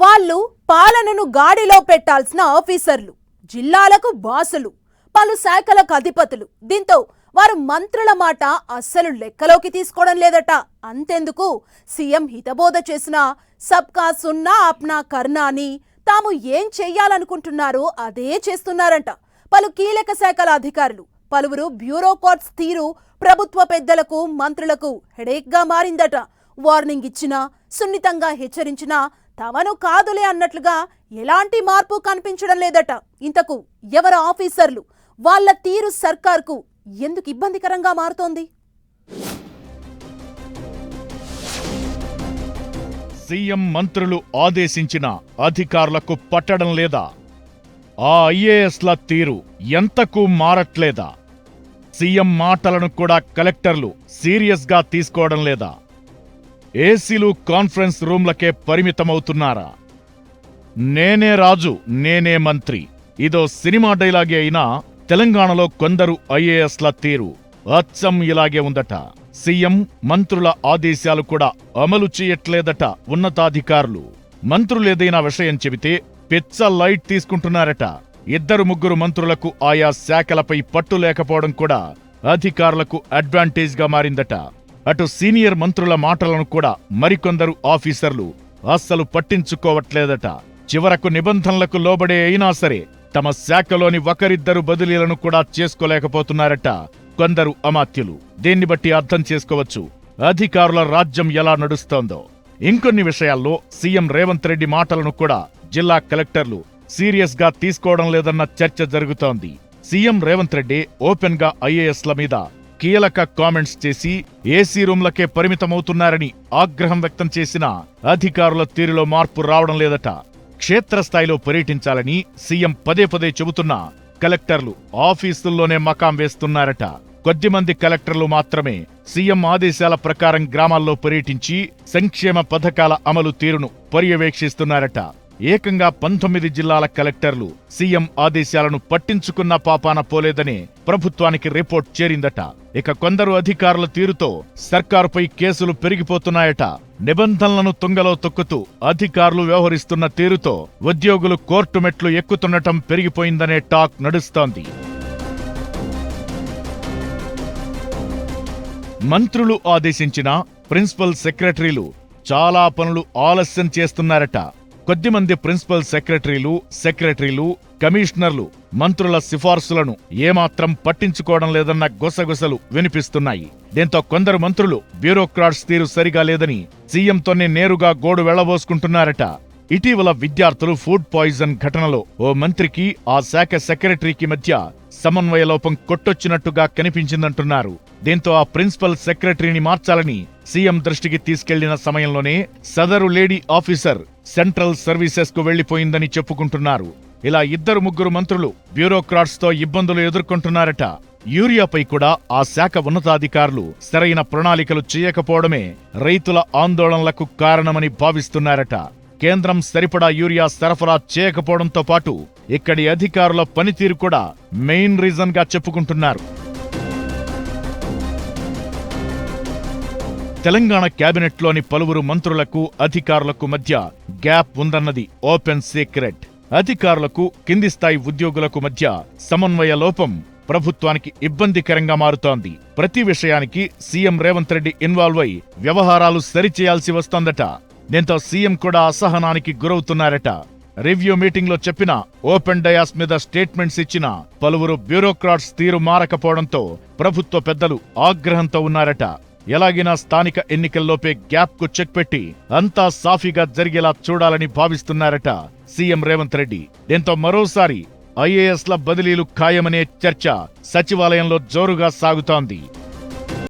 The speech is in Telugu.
వాళ్ళు పాలనను గాడిలో పెట్టాల్సిన ఆఫీసర్లు జిల్లాలకు బాసులు పలు శాఖలకు అధిపతులు. దీంతో వారు మంత్రుల మాట అస్సలు లెక్కలోకి తీసుకోవడం లేదట. అంతెందుకు సీఎం హితబోధ చేసిన సబ్కా సున్నా అప్నా కర్ణా అని తాము ఏం చెయ్యాలనుకుంటున్నారో అదే చేస్తున్నారంట. పలు కీలక శాఖల అధికారులు పలువురు బ్యూరోక్రాట్స్ తీరు ప్రభుత్వ పెద్దలకు మంత్రులకు హెడేక్గా మారిందట. వార్నింగ్ ఇచ్చినా సున్నితంగా హెచ్చరించినా తమను కాదులే అన్నట్లుగా ఎలాంటి మార్పు కనిపించడం లేదట. ఇంతకు ఎవరు ఆఫీసర్లు? వాళ్ళ తీరు సర్కార్కు ఎందుకు ఇబ్బందికరంగా మారుతోంది? సీఎం మంత్రులు ఆదేశించిన అధికారులకు పట్టడం లేదా? ఆ ఐఏఎస్ల తీరు ఎంతకు మారట్లేదా? సీఎం మాటలను కూడా కలెక్టర్లు సీరియస్గా తీసుకోవడం లేదా? ఏసీలు కాన్ఫరెన్స్ రూమ్లకే పరిమితమవుతున్నారా? నేనే రాజు నేనే మంత్రి. ఇదో సినిమా డైలాగే అయినా తెలంగాణలో కొందరు ఐఏఎస్ల తీరు. అచ్చం ఇలాగే ఉందట. సీఎం మంత్రుల ఆదేశాలు కూడా అమలు చేయట్లేదట ఉన్నతాధికారులు. మంత్రులేదైనా విషయం చెబితే పిచ్చ లైట్ తీసుకుంటున్నారట. ఇద్దరు ముగ్గురు మంత్రులకు ఆయా శాఖలపై పట్టు లేకపోవడం కూడా అధికారులకు అడ్వాంటేజ్గా మారిందట. అటు సీనియర్ మంత్రుల మాటలను కూడా మరికొందరు ఆఫీసర్లు అస్సలు పట్టించుకోవట్లేదట. చివరకు నిబంధనలకు లోబడే అయినా సరే తమ శాఖలోని ఒకరిద్దరు బదిలీలను కూడా చేసుకోలేకపోతున్నారట కొందరు అమాత్యులు. దీన్ని బట్టి అర్థం చేసుకోవచ్చు అధికారుల రాజ్యం ఎలా నడుస్తోందో. ఇంకొన్ని విషయాల్లో సీఎం రేవంత్ రెడ్డి మాటలను కూడా జిల్లా కలెక్టర్లు సీరియస్గా తీసుకోవడం లేదన్న చర్చ జరుగుతోంది. సీఎం రేవంత్ రెడ్డి ఓపెన్గా ఐఏఎస్ల మీద కీలక కామెంట్స్ చేసి ఏసీ రూమ్లకే పరిమితమవుతున్నారని ఆగ్రహం వ్యక్తం చేసిన అధికారుల తీరులో మార్పు రావడం లేదట. క్షేత్రస్థాయిలో పర్యటించాలని సీఎం పదే పదే చెబుతున్నా కలెక్టర్లు ఆఫీసుల్లోనే మకాం వేస్తున్నారట. కొద్దిమంది కలెక్టర్లు మాత్రమే సీఎం ఆదేశాల ప్రకారం గ్రామాల్లో పర్యటించి సంక్షేమ పథకాల అమలు తీరును పర్యవేక్షిస్తున్నారట. ఏకంగా పంతొమ్మిది జిల్లాల కలెక్టర్లు సీఎం ఆదేశాలను పట్టించుకున్న పాపాన పోలేదని ప్రభుత్వానికి రిపోర్ట్ చేరిందట. ఇక కొందరు అధికారుల తీరుతో సర్కారుపై కేసులు పెరిగిపోతున్నాయట. నిబంధనలను తుంగలో తొక్కుతూ అధికారులు వ్యవహరిస్తున్న తీరుతో ఉద్యోగులు కోర్టు మెట్లు ఎక్కుతుండటం పెరిగిపోయిందనే టాక్ నడుస్తోంది. మంత్రులు ఆదేశించిన ప్రిన్సిపల్ సెక్రటరీలు చాలా పనులు ఆలస్యం చేస్తున్నారట. కొద్దిమంది ప్రిన్సిపల్ సెక్రటరీలు సెక్రటరీలు కమిషనర్లు మంత్రుల సిఫార్సులను ఏమాత్రం పట్టించుకోవడం లేదన్న గుసగుసలు వినిపిస్తున్నాయి. దీంతో కొందరు మంత్రులు బ్యూరోక్రాట్స్ తీరు సరిగా లేదని సీఎంతోనే నేరుగా గోడు వెళ్ళబోసుకుంటున్నారట ఇటీవల విద్యార్థులు ఫుడ్ పాయిజన్ ఘటనలో ఓ మంత్రికి ఆ శాఖ సెక్రటరీకి మధ్య సమన్వయ లోపం కొట్టొచ్చినట్టుగా కనిపించిందంటున్నారు. దీంతో ఆ ప్రిన్సిపల్ సెక్రటరీని మార్చాలని సీఎం దృష్టికి తీసుకెళ్ళిన సమయంలోనే సదరు లేడీ ఆఫీసర్ సెంట్రల్ సర్వీసెస్కు వెళ్ళిపోయిందని చెప్పుకుంటున్నారు. ఇలా ఇద్దరు ముగ్గురు మంత్రులు బ్యూరోక్రాట్స్తో ఇబ్బందులు ఎదుర్కొంటున్నారట. యూరియాపై కూడా ఆ శాఖ ఉన్నతాధికారులు సరైన ప్రణాళికలు చేయకపోవడమే రైతుల ఆందోళనలకు కారణమని భావిస్తున్నారట. కేంద్రం సరిపడా యూరియా సరఫరా చేయకపోవడంతో పాటు ఇక్కడి అధికారుల పనితీరు కూడా మెయిన్ రీజన్గా చెప్పుకుంటున్నారు. తెలంగాణ కేబినెట్లోని పలువురు మంత్రులకు అధికారులకు మధ్య గ్యాప్ ఉందన్నది ఓపెన్ సీక్రెట్. అధికారులకు కింది స్థాయి ఉద్యోగులకు మధ్య సమన్వయ లోపం ప్రభుత్వానికి ఇబ్బందికరంగా మారుతోంది. ప్రతి విషయానికి సీఎం రేవంత్ రెడ్డి ఇన్వాల్వ్ అయి వ్యవహారాలు సరిచేయాల్సి వస్తోందట. దీంతో సీఎం కూడా అసహనానికి గురవుతున్నారట. రివ్యూ మీటింగ్లో చెప్పిన ఓపెన్ డయాస్ మీద స్టేట్మెంట్స్ ఇచ్చిన పలువురు బ్యూరోక్రాట్స్ తీరు మారకపోవడంతో ప్రభుత్వ పెద్దలు ఆగ్రహంతో ఉన్నారట. ఎలాగైనా స్థానిక ఎన్నికల్లోపే గ్యాప్కు చెక్ పెట్టి అంతా సాఫీగా జరిగేలా చూడాలని భావిస్తున్నారట సీఎం రేవంత్ రెడ్డి. దీంతో మరోసారి ఐఏఎస్ల బదిలీలు ఖాయమనే చర్చ సచివాలయంలో జోరుగా సాగుతోంది.